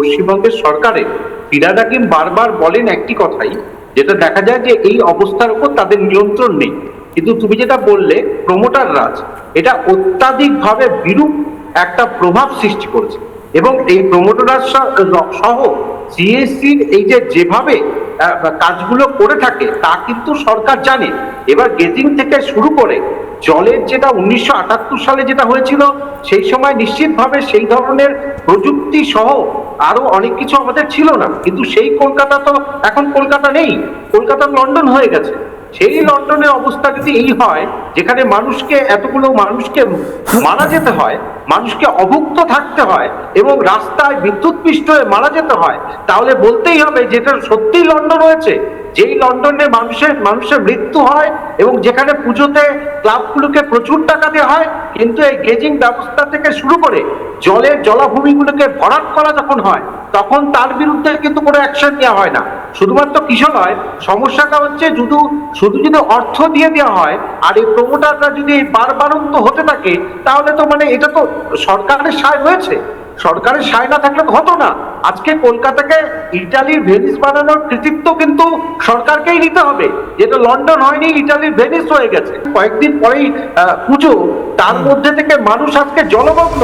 পশ্চিমবঙ্গের সরকারের ফিরাদ হাকিম বারবার বলেন একটি কথাই, যেটা দেখা যায় যে এই অবস্থার উপর তাদের নিয়ন্ত্রণ নেই। কিন্তু তুমি যেটা বললে প্রমোটার রাজ, এটা অত্যাধিকভাবে বিরূপ একটা প্রভাব সৃষ্টি করেছে। এবং এই প্রমোটার রাজ সহ সিএসসির এই যে যেভাবে কাজগুলো করে থাকে, তা কিন্তু সরকার জানে। এবার গেজিং থেকে শুরু করে জলের যেটা উনিশশো আটাত্তর সালে যেটা হয়েছিল, সেই সময় নিশ্চিতভাবে সেই ধরনের প্রযুক্তি সহ আরও অনেক কিছু আমাদের ছিল না। কিন্তু সেই কলকাতা তো এখন কলকাতা নেই। কলকাতা লন্ডন হয়ে গেছে। সেই লন্ডনের অবস্থা যদি এই হয়, যেখানে মানুষকে, এতগুলো মানুষকে মারা যেতে হয় মানুষকে অভুক্ত থাকতে হয় এবং রাস্তায় বিদ্যুৎ পৃষ্ঠ হয়ে মারা যেতে হয়, তাহলে বলতেই হবে যেটা সত্যিই লন্ডন হয়েছে যেই লন্ডনে মানুষের মানুষের মৃত্যু হয় এবং যেখানে পুজোতে ক্লাবগুলোকে প্রচুর টাকা দেওয়া হয়, কিন্তু এই গেজিং ব্যবস্থা থেকে শুরু করে জলের জলাভূমিগুলোকে ভরাট করা যখন হয়, তখন তার বিরুদ্ধে কিন্তু কোনো অ্যাকশন নেওয়া হয় না। শুধুমাত্র কিশোর নয় সমস্যাটা হচ্ছে শুধু শুধু যদি অর্থ দিয়ে দেওয়া হয় আর এই প্রমোটাররা যদি বারবারন্ত হতে থাকে তাহলে তো মানে এটা তো সরকারের সায় হয়েছে। সরকারের সায় না থাকলে তো হতো না। আজকে কলকাতাকে ইটালির ভেনিস বানানোর কৃতিত্ব কিন্তু সরকারকেই নিতে হবে। যেটা লন্ডন হয়নি ইটালির ভেনিস হয়ে গেছে। কয়েকদিন পরেই পুজো তার মধ্যে থেকে মানুষ আজকে জলমগ্ন।